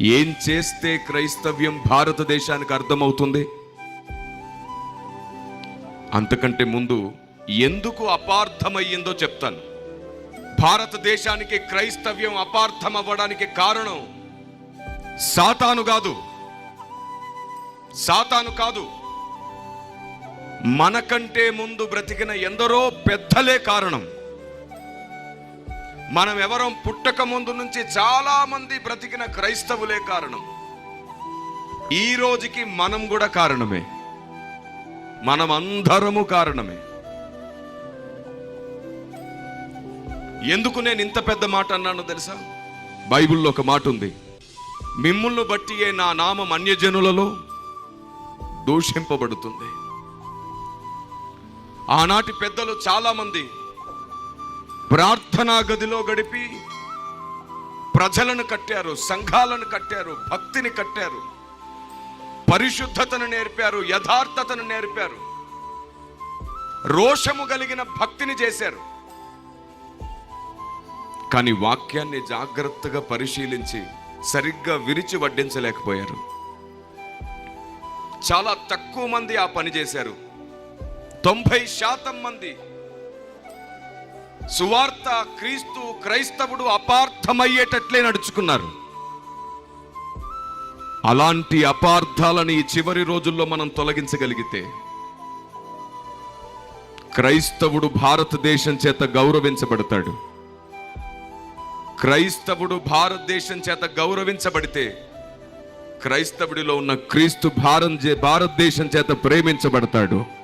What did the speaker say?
ఏం చేస్తే క్రైస్తవ్యం భారతదేశానికి అర్థమవుతుంది? అంతకంటే ముందు ఎందుకు అపార్థమయ్యిందో చెప్తాను. భారతదేశానికి క్రైస్తవ్యం అపార్థం అవ్వడానికి కారణం సాతాను కాదు. సాతాను కాదు. మనకంటే ముందు బ్రతికిన ఎందరో పెద్దలే కారణం. మనం ఎవరం పుట్టక ముందు నుంచి చాలా మంది బ్రతికిన క్రైస్తవులే కారణం. ఈ రోజుకి మనం కూడా కారణమే. మనం అందరము కారణమే. ఎందుకు నేను ఇంత పెద్ద మాట అన్నానో తెలుసా? బైబిల్లో ఒక మాట ఉంది. మిమ్ములను బట్టియే నా నామం అన్యజనులలో దూషింపబడుతుంది. ఆనాటి పెద్దలు చాలామంది ప్రార్థనా గదిలో గడిపి ప్రజలను కట్టారు సంఘాలను కట్టారు భక్తిని కట్టారు పరిశుద్ధతను నేర్పారు యథార్థతను నేర్పారు రోషము కలిగిన భక్తిని చేశారు. కానీ వాక్యాన్ని జాగ్రత్తగా పరిశీలించి సరిగ్గా విరిచి వడ్డించలేకపోయారు. చాలా తక్కువ మంది ఆ పని చేశారు. తొంభై శాతం మంది సువార్త క్రీస్తు క్రైస్తవుడు అపార్థమయ్యేటట్లే నడుచుకున్నారు. అలాంటి అపార్థాలను ఈ చివరి రోజుల్లో మనం తొలగించగలిగితే క్రైస్తవుడు భారతదేశం చేత గౌరవించబడతాడు. క్రైస్తవుడు భారతదేశం చేత గౌరవించబడితే క్రైస్తవుడిలో ఉన్న క్రీస్తు భారం భారతదేశం చేత ప్రేమించబడతాడు.